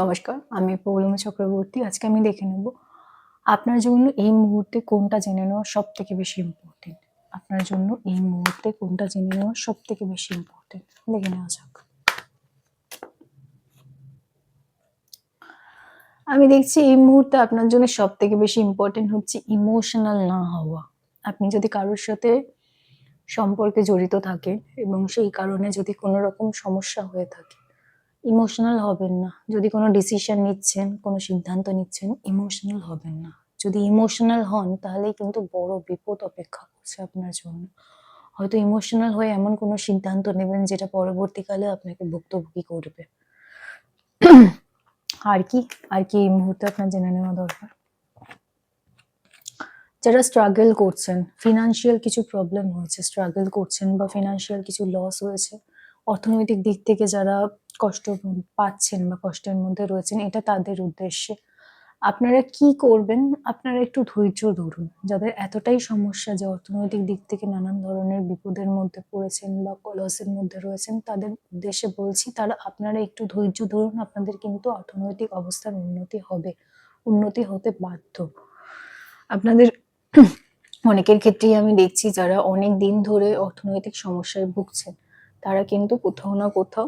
নমস্কার, আমি পৌলমী চক্রবর্তী, আজকে আমি দেখে নেব আপনার জন্য এই মুহূর্তে কোনটা জেনে নেওয়া সব থেকে বেশি ইম্পর্টেন্ট আপনার জন্য এই মুহূর্তে কোনটা জেনে নেওয়া সব থেকে বেশি ইম্পর্টেন্ট দেখে নেওয়া যাক। আমি দেখছি এই মুহূর্তে আপনার জন্য সব থেকে বেশি ইম্পর্টেন্ট হচ্ছে ইমোশনাল না হওয়া। আপনি যদি কারোর সাথে সম্পর্কে জড়িত থাকেন এবং সেই কারণে যদি কোনো রকম সমস্যা হয়ে থাকে ইমোশনাল হবেন না। যদি কোনো ডিসিশন নিচ্ছেন, কোনো সিদ্ধান্ত নিচ্ছেন ইমোশনাল হবেন না। যদি ইমোশনাল হন তাহলে কিন্তু বড় বিপদ অপেক্ষা করছে আপনার জন্য। হয়তো ইমোশনাল হয়ে এমন কোনো সিদ্ধান্ত নেবেন যেটা পরবর্তীকালে আপনাকে ভুক্তভোগী করবে। আর কি? আর কি এই মুহূর্তে আপনার জেনে নেওয়া দরকার? যারা স্ট্রাগল করছেন ফিনান্সিয়াল কিছু প্রবলেম হয়েছে স্ট্রাগল করছেন বা ফিনান্সিয়াল কিছু লস হয়েছে অর্থনৈতিক দিক থেকে যারা কষ্ট পাচ্ছেন বা কষ্টের মধ্যে রয়েছেন, এটা তাদের উদ্দেশ্যে। আপনারা কি করবেন? আপনারা একটু ধৈর্য ধরুন। যাদের এতটাই সমস্যা যে অর্থনৈতিক দিক থেকে নানান ধরনের বিপদের মধ্যে পড়েছেন বা লসের মধ্যে রয়েছেন, তাদের উদ্দেশ্যে বলছি, তারা আপনারা একটু ধৈর্য ধরুন। আপনাদের কিন্তু অর্থনৈতিক অবস্থার উন্নতি হবে, উন্নতি হতে বাধ্য। আপনাদের অনেকের ক্ষেত্রেই আমি দেখছি, যারা অনেক দিন ধরে অর্থনৈতিক সমস্যায় ভুগছেন তারা কিন্তু কোথাও না কোথাও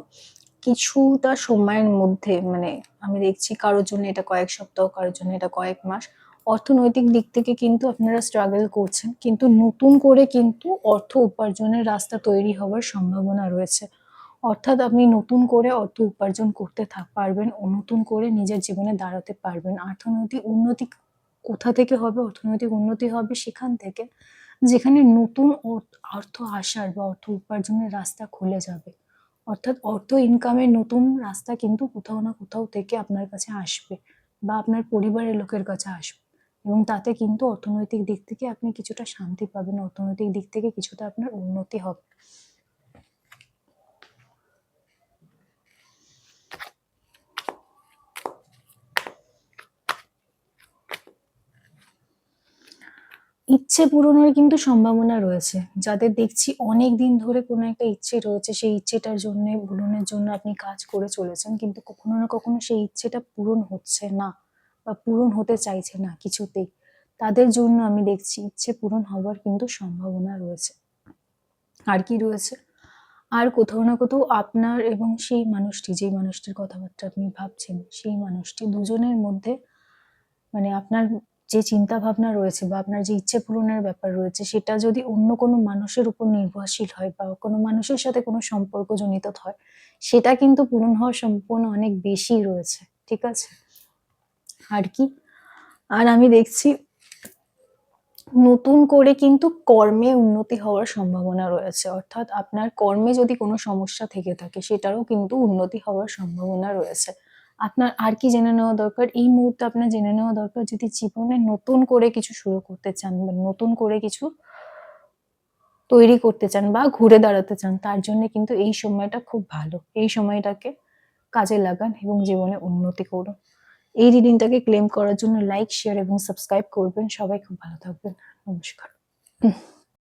কিছুটা সময়ের মধ্যে মানে আমি দেখছি কারোর জন্য এটা কয়েক সপ্তাহ, কারোর জন্য এটা কয়েক মাস, অর্থনৈতিক দিক থেকে কিন্তু আপনারা স্ট্রাগল করছেন। কিন্তু নতুন করে কিন্তু অর্থ উপার্জনের রাস্তা তৈরি হওয়ার সম্ভাবনা রয়েছে। অর্থাৎ আপনি নতুন করে অর্থ উপার্জন করতে থাক পারবেন ও নতুন করে নিজের জীবনে দাঁড়াতে পারবেন। অর্থনৈতিক উন্নতি কোথা থেকে হবে? অর্থনৈতিক উন্নতি হবে সেখান থেকে। যেখানে নতুন অর- অর্থ আসার বা অর্থ উপার্জনের রাস্তা খুলে যাবে। অর্থাৎ অর্থ ইনকামের নতুন রাস্তা কিন্তু কোথাও না কোথাও থেকে আপনার কাছে আসবে বা আপনার পরিবারের লোকের কাছে আসবে। এবং তাতে কিন্তু অর্থনৈতিক দিক থেকে আপনি কিছুটা শান্তি পাবেন, অর্থনৈতিক দিক থেকে কিছুটা আপনার উন্নতি হবে। ইচ্ছে পূরণের কিন্তু সম্ভাবনা রয়েছে। যাদের দেখছি অনেক দিন ধরে কোনো একটা ইচ্ছে রয়েছে, সেই ইচ্ছেটার জন্য, পূরণের জন্য আপনি কাজ করে চলেছেন, কিন্তু কখনো না কখনো সেই ইচ্ছেটা পূরণ হচ্ছে না বা পূরণ হতে চাইছে না কিছুতেই। তাদের জন্য আমি দেখছি ইচ্ছে পূরণ হওয়ার কিন্তু সম্ভাবনা রয়েছে। আর কি রয়েছে? আর কোথাও না কোথাও আপনার এবং সেই মানুষটি, যেই মানুষটির কথাবার্তা আপনি ভাবছেন, সেই মানুষটি দুজনের মধ্যে মানে আপনার যে চিন্তা ভাবনা রয়েছে বা আপনার যে ইচ্ছে পূরণের ব্যাপার রয়েছে, সেটা যদি অন্য কোনো মানুষের উপর নির্ভরশীল হয় বা কোনো মানুষের সাথে কোনো সম্পর্ক জনিত হয়, সেটা কিন্তু পূরণ হওয়ার সম্পূর্ণ অনেক বেশি রয়েছে, ঠিক আছে? আর কি? আর আমি দেখছি নতুন করে কিন্তু কর্মে উন্নতি হওয়ার সম্ভাবনা রয়েছে, অর্থাৎ আপনার কর্মে যদি কোনো সমস্যা থেকে থাকে, সেটারও কিন্তু উন্নতি হওয়ার সম্ভাবনা রয়েছে। আপনার আর কি জেনে নেওয়া দরকার? এই মুহূর্তে আপনার জেনে নেওয়া দরকার যদি জীবনে নতুন করে কিছু শুরু করতে চান বা নতুন করে কিছু তৈরি করতে চান বা ঘুরে দাঁড়াতে চান, তার জন্য কিন্তু এই সময়টা খুব ভালো। এই সময়টাকে কাজে লাগান এবং জীবনে উন্নতি করুন। এই রিডিংটাকে ক্লেম করার জন্য লাইক, শেয়ার এবং সাবস্ক্রাইব করবেন। সবাই খুব ভালো থাকবেন। নমস্কার।